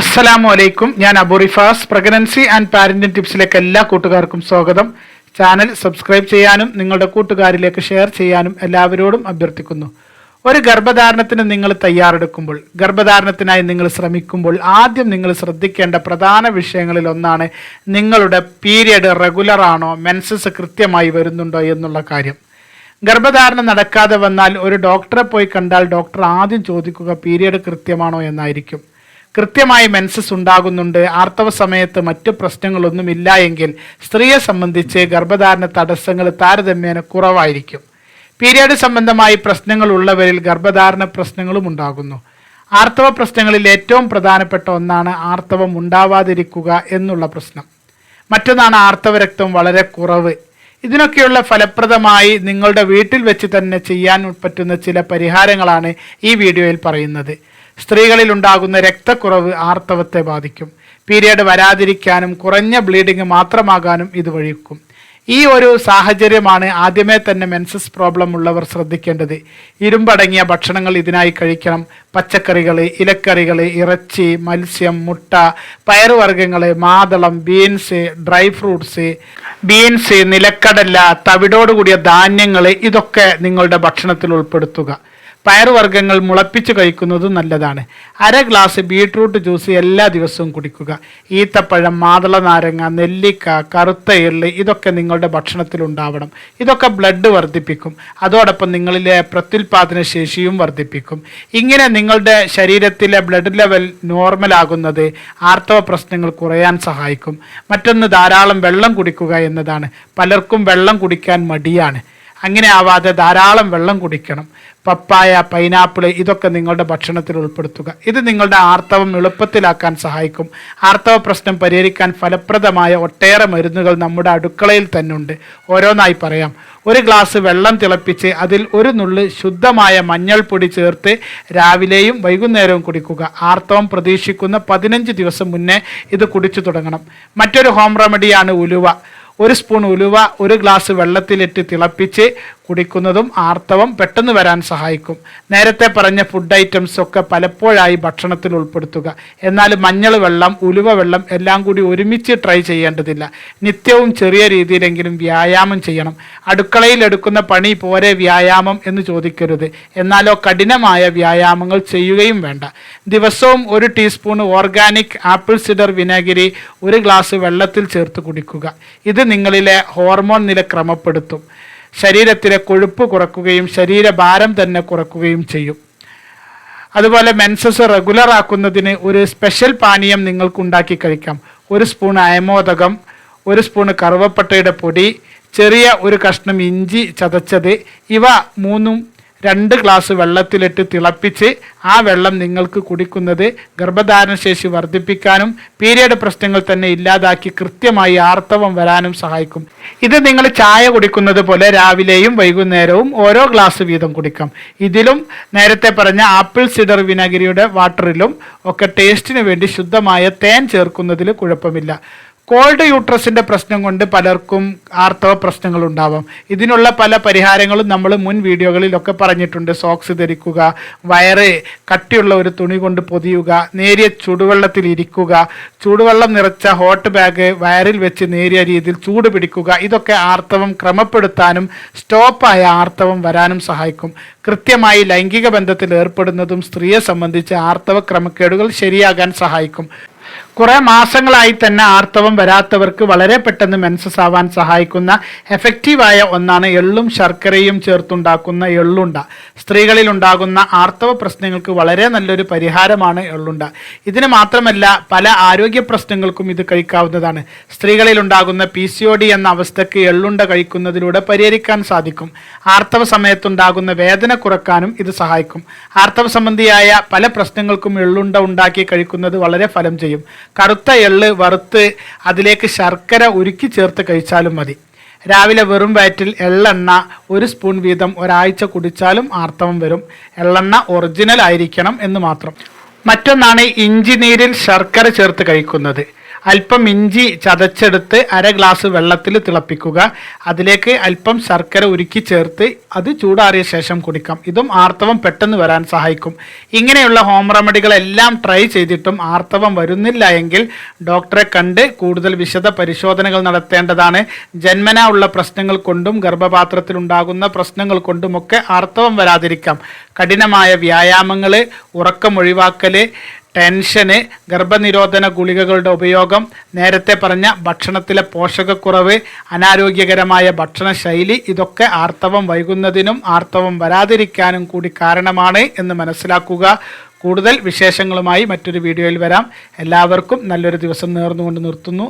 അസ്സലാമു അലൈക്കും. ഞാൻ അബുറിഫാസ് പ്രഗ്നൻസി ആൻഡ് പാരന്റിംഗ് ടിപ്സിലേക്ക് എല്ലാ കൂട്ടുകാർക്കും സ്വാഗതം. ചാനൽ സബ്സ്ക്രൈബ് ചെയ്യാനും നിങ്ങളുടെ കൂട്ടുകാരിലേക്ക് ഷെയർ ചെയ്യാനും എല്ലാവരോടും അഭ്യർത്ഥിക്കുന്നു. ഒരു ഗർഭധാരണത്തിന് നിങ്ങൾ തയ്യാറെടുക്കുമ്പോൾ ഗർഭധാരണത്തിനായി നിങ്ങൾ ശ്രമിക്കുമ്പോൾ ആദ്യം നിങ്ങൾ ശ്രദ്ധിക്കേണ്ട പ്രധാന വിഷയങ്ങളിൽ ഒന്നാണ് നിങ്ങളുടെ പീരിയഡ് റെഗുലർ ആണോ മെൻസസ് കൃത്യമായി വരുന്നുണ്ടോ എന്നുള്ള കാര്യം. ഗർഭധാരണം നടക്കാതെ വന്നാൽ ഒരു ഡോക്ടറെ പോയി കണ്ടാൽ ഡോക്ടർ ആദ്യം ചോദിക്കുക പീരിയഡ് കൃത്യമാണോ? എന്നായിരിക്കും. കൃത്യമായി മെൻസസ് ഉണ്ടാകുന്നുണ്ട്. ആർത്തവ സമയത്ത് മറ്റു പ്രശ്നങ്ങളൊന്നുമില്ല എങ്കിൽ സ്ത്രീയെ സംബന്ധിച്ച് ഗർഭധാരണ തടസ്സങ്ങൾ താരതമ്യേന കുറവായിരിക്കും. പീരിയഡ് സംബന്ധമായി പ്രശ്നങ്ങൾ ഉള്ളവരിൽ ഗർഭധാരണ പ്രശ്നങ്ങളും ഉണ്ടാകുന്നു. ആർത്തവ പ്രശ്നങ്ങളിൽ ഏറ്റവും പ്രധാനപ്പെട്ട ഒന്നാണ് ആർത്തവം ഉണ്ടാവാതിരിക്കുക എന്നുള്ള പ്രശ്നം. മറ്റൊന്നാണ് ആർത്തവരക്തം വളരെ കുറവ്. ഇതിനൊക്കെയുള്ള ഫലപ്രദമായി നിങ്ങളുടെ വീട്ടിൽ വെച്ച് തന്നെ ചെയ്യാൻ പറ്റുന്ന ചില പരിഹാരങ്ങളാണ് ഈ വീഡിയോയിൽ പറയുന്നത്. സ്ത്രീകളിൽ ഉണ്ടാകുന്ന രക്തക്കുറവ് ആർത്തവത്തെ ബാധിക്കും. പീരിയഡ് വരാതിരിക്കാനും കുറഞ്ഞ ബ്ലീഡിങ് മാത്രമാകാനും ഇത് വഴിക്കും ഈ ഒരു സാഹചര്യമാണ് ആദ്യമേ തന്നെ മെൻസസ് പ്രോബ്ലം ഉള്ളവർ ശ്രദ്ധിക്കേണ്ടത്. ഇരുമ്പടങ്ങിയ ഭക്ഷണങ്ങൾ ഇതിനായി കഴിക്കണം. പച്ചക്കറികൾ ഇലക്കറികൾ ഇറച്ചി മത്സ്യം മുട്ട പയറുവർഗങ്ങൾ മാതളം ബീൻസ് ഡ്രൈ ഫ്രൂട്ട്സ് ബീൻസ് നിലക്കടല തവിടോടുകൂടിയ ധാന്യങ്ങൾ ഇതൊക്കെ നിങ്ങളുടെ ഭക്ഷണത്തിൽ ഉൾപ്പെടുത്തുക. പയറുവർഗങ്ങൾ മുളപ്പിച്ച് കഴിക്കുന്നത് നല്ലതാണ്. അര ഗ്ലാസ് ബീട്രൂട്ട് ജ്യൂസ് എല്ലാ ദിവസവും കുടിക്കുക. ഈത്തപ്പഴം മാതള നാരങ്ങ നെല്ലിക്ക കറുത്ത എള്ള് ഇതൊക്കെ നിങ്ങളുടെ ഭക്ഷണത്തിൽ ഉണ്ടാവണം. ഇതൊക്കെ ബ്ലഡ് വർദ്ധിപ്പിക്കും. അതോടൊപ്പം നിങ്ങളിലെ പ്രത്യുൽപാദന ശേഷിയും വർദ്ധിപ്പിക്കും. ഇങ്ങനെ നിങ്ങളുടെ ശരീരത്തിലെ ബ്ലഡ് ലെവൽ നോർമൽ ആകുന്നത് ആർത്തവ പ്രശ്നങ്ങൾ കുറയാൻ സഹായിക്കും. മറ്റൊന്ന് ധാരാളം വെള്ളം കുടിക്കുക എന്നതാണ്. പലർക്കും വെള്ളം കുടിക്കാൻ മടിയാണ്. അങ്ങനെ ആവാതെ ധാരാളം വെള്ളം കുടിക്കണം. പപ്പായ പൈനാപ്പിൾ ഇതൊക്കെ നിങ്ങളുടെ ഭക്ഷണത്തിൽ ഉൾപ്പെടുത്തുക. ഇത് നിങ്ങളുടെ ആർത്തവം എളുപ്പത്തിലാക്കാൻ സഹായിക്കും. ആർത്തവ പ്രശ്നം പരിഹരിക്കാൻ ഫലപ്രദമായ ഒട്ടേറെ മരുന്നുകൾ നമ്മുടെ അടുക്കളയിൽ തന്നെ ഉണ്ട് ഓരോന്നായി പറയാം. ഒരു ഗ്ലാസ് വെള്ളം തിളപ്പിച്ച് അതിൽ ഒരു നുള്ള് ശുദ്ധമായ മഞ്ഞൾപ്പൊടി ചേർത്ത് രാവിലെയും വൈകുന്നേരവും കുടിക്കുക. ആർത്തവം പ്രതീക്ഷിക്കുന്ന പതിനഞ്ച് ദിവസം മുന്നേ ഇത് കുടിച്ചു തുടങ്ങണം. മറ്റൊരു ഹോം റെമഡിയാണ് ഉലുവ. ഒരു സ്പൂൺ ഉലുവ ഒരു ഗ്ലാസ് വെള്ളത്തിലിട്ട് തിളപ്പിച്ച് കുടിക്കുന്നതും ആർത്തവം പെട്ടെന്ന് വരാൻ സഹായിക്കും. നേരത്തെ പറഞ്ഞ ഫുഡ് ഐറ്റംസ് ഒക്കെ പലപ്പോഴായി ഭക്ഷണത്തിൽ ഉൾപ്പെടുത്തുക. എന്നാൽ മഞ്ഞൾ വെള്ളം ഉലുവ വെള്ളം എല്ലാം കൂടി ഒരുമിച്ച് ട്രൈ ചെയ്യേണ്ടതില്ല. നിത്യവും ചെറിയ രീതിയിലെങ്കിലും വ്യായാമം ചെയ്യണം. അടുക്കളയിൽ എടുക്കുന്ന പണി പോരെ വ്യായാമം എന്ന് ചോദിക്കരുത്. എന്നാലോ കഠിനമായ വ്യായാമങ്ങൾ ചെയ്യുകയും വേണ്ട. ദിവസവും ഒരു ടീസ്പൂൺ ഓർഗാനിക് ആപ്പിൾ സിഡർ വിനാഗിരി ഒരു ഗ്ലാസ് വെള്ളത്തിൽ ചേർത്ത് കുടിക്കുക. ഇത് നിങ്ങളിലെ ഹോർമോൺ നില ക്രമപ്പെടുത്തും. ശരീരത്തിലെ കൊഴുപ്പ് കുറക്കുകയും ശരീരഭാരം തന്നെ കുറക്കുകയും ചെയ്യും. അതുപോലെ മെൻസസ് റെഗുലർ ആക്കുന്നതിന് ഒരു സ്പെഷ്യൽ പാനീയം നിങ്ങൾക്ക് ഉണ്ടാക്കി കഴിക്കാം. ഒരു സ്പൂൺ അയമോദകം ഒരു സ്പൂൺ കറുവപ്പട്ടയുടെ പൊടി ചെറിയ ഒരു കഷ്ണം ഇഞ്ചി ചതച്ചത് ഇവ മൂന്നും രണ്ട് ഗ്ലാസ് വെള്ളത്തിലിട്ട് തിളപ്പിച്ച് ആ വെള്ളം നിങ്ങൾക്ക് കുടിക്കുന്നത് ഗർഭധാരണശേഷി വർദ്ധിപ്പിക്കാനും പീരിയഡ് പ്രശ്നങ്ങൾ തന്നെ ഇല്ലാതാക്കി കൃത്യമായി ആർത്തവം വരാനും സഹായിക്കും. ഇത് നിങ്ങൾ ചായ കുടിക്കുന്നത് പോലെ രാവിലെയും വൈകുന്നേരവും ഓരോ ഗ്ലാസ് വീതം കുടിക്കാം. ഇതിലും നേരത്തെ പറഞ്ഞ ആപ്പിൾ സിഡർ വിനാഗിരിയുടെ വാട്ടറിലും ഒക്കെ ടേസ്റ്റിന് വേണ്ടി ശുദ്ധമായ തേൻ ചേർക്കുന്നതിൽ കുഴപ്പമില്ല. കോൾഡ് യൂട്രസിന്റെ പ്രശ്നം കൊണ്ട് പലർക്കും ആർത്തവ പ്രശ്നങ്ങൾ ഉണ്ടാവാം ഇതിനുള്ള പല പരിഹാരങ്ങളും നമ്മൾ മുൻ വീഡിയോകളിലൊക്കെ പറഞ്ഞിട്ടുണ്ട്. സോക്സ് ധരിക്കുക വയറ് കട്ടിയുള്ള ഒരു തുണി കൊണ്ട് പൊതിയുക നേരിയ ചൂടുവെള്ളത്തിൽ ഇരിക്കുക ചൂടുവെള്ളം നിറച്ച ഹോട്ട് ബാഗ് വയറിൽ വെച്ച് നേരിയ രീതിയിൽ ചൂട് പിടിക്കുക ഇതൊക്കെ ആർത്തവം ക്രമപ്പെടുത്താനും സ്റ്റോപ്പായ ആർത്തവം വരാനും സഹായിക്കും. കൃത്യമായി ലൈംഗിക ബന്ധത്തിൽ ഏർപ്പെടുന്നതും സ്ത്രീയെ സംബന്ധിച്ച് ആർത്തവ ക്രമക്കേടുകൾ ശരിയാകാൻ സഹായിക്കും. കുറെ മാസങ്ങളായി തന്നെ ആർത്തവം വരാത്തവർക്ക് വളരെ പെട്ടെന്ന് മെൻസസ് ആവാൻ സഹായിക്കുന്ന എഫക്റ്റീവായ ഒന്നാണ് എള്ളും ശർക്കരയും ചേർത്തുണ്ടാക്കുന്ന എള്ളുണ്ട. സ്ത്രീകളിൽ ഉണ്ടാകുന്ന ആർത്തവ പ്രശ്നങ്ങൾക്ക് വളരെ നല്ലൊരു പരിഹാരമാണ് എള്ളുണ്ട. ഇതിന് മാത്രമല്ല പല ആരോഗ്യ പ്രശ്നങ്ങൾക്കും ഇത് കഴിക്കാവുന്നതാണ്. സ്ത്രീകളിൽ ഉണ്ടാകുന്ന പി സി ഒ ഡി എന്ന അവസ്ഥയ്ക്ക് എള്ളുണ്ട കഴിക്കുന്നതിലൂടെ പരിഹരിക്കാൻ സാധിക്കും. ആർത്തവ സമയത്തുണ്ടാകുന്ന വേദന കുറക്കാനും ഇത് സഹായിക്കും. ആർത്തവ സംബന്ധിയായ പല പ്രശ്നങ്ങൾക്കും എള്ളുണ്ട ഉണ്ടാക്കി കഴിക്കുന്നത് വളരെ ഫലം ചെയ്യും. കറുത്ത എള്ള് വറുത്ത് അതിലേക്ക് ശർക്കര ഉരുക്കി ചേർത്ത് കഴിച്ചാലും മതി. രാവിലെ വെറും വയറ്റിൽ എള്ളെണ്ണ ഒരു സ്പൂൺ വീതം ഒരാഴ്ച കുടിച്ചാലും ആർത്തവം വരും. എള്ളെണ്ണ ഒറിജിനൽ ആയിരിക്കണം എന്ന് മാത്രം. മറ്റൊന്നാണ് ഇഞ്ചി നീരിൽ ശർക്കര ചേർത്ത് കഴിക്കുന്നത്. അല്പം ഇഞ്ചി ചതച്ചെടുത്ത് അര ഗ്ലാസ് വെള്ളത്തിൽ തിളപ്പിക്കുക. അതിലേക്ക് അല്പം ശർക്കര ഉരുക്കി ചേർത്ത് അത് ചൂടാറിയ ശേഷം കുടിക്കാം. ഇതും ആർത്തവം പെട്ടെന്ന് വരാൻ സഹായിക്കും. ഇങ്ങനെയുള്ള ഹോം റെമഡികളെല്ലാം ട്രൈ ചെയ്തിട്ടും ആർത്തവം വരുന്നില്ല എങ്കിൽ ഡോക്ടറെ കണ്ട് കൂടുതൽ വിശദ പരിശോധനകൾ നടത്തേണ്ടതാണ്. ജന്മന ഉള്ള പ്രശ്നങ്ങൾ കൊണ്ടും ഗർഭപാത്രത്തിൽ ഉണ്ടാകുന്ന പ്രശ്നങ്ങൾ കൊണ്ടുമൊക്കെ ആർത്തവം വരാതിരിക്കാം. കഠിനമായ വ്യായാമങ്ങൾ ഉറക്കം ടെൻഷന് ഗർഭനിരോധന ഗുളികകളുടെ ഉപയോഗം നേരത്തെ പറഞ്ഞ ഭക്ഷണത്തിലെ പോഷകക്കുറവ് അനാരോഗ്യകരമായ ഭക്ഷണശൈലി ഇതൊക്കെ ആർത്തവം വൈകുന്നതിനും ആർത്തവം വരാതിരിക്കാനും കൂടി കാരണമാണ് എന്ന് മനസ്സിലാക്കുക. കൂടുതൽ വിശേഷങ്ങളുമായി മറ്റൊരു വീഡിയോയിൽ വരാം. എല്ലാവർക്കും നല്ലൊരു ദിവസം നേർന്നുകൊണ്ട് നിർത്തുന്നു.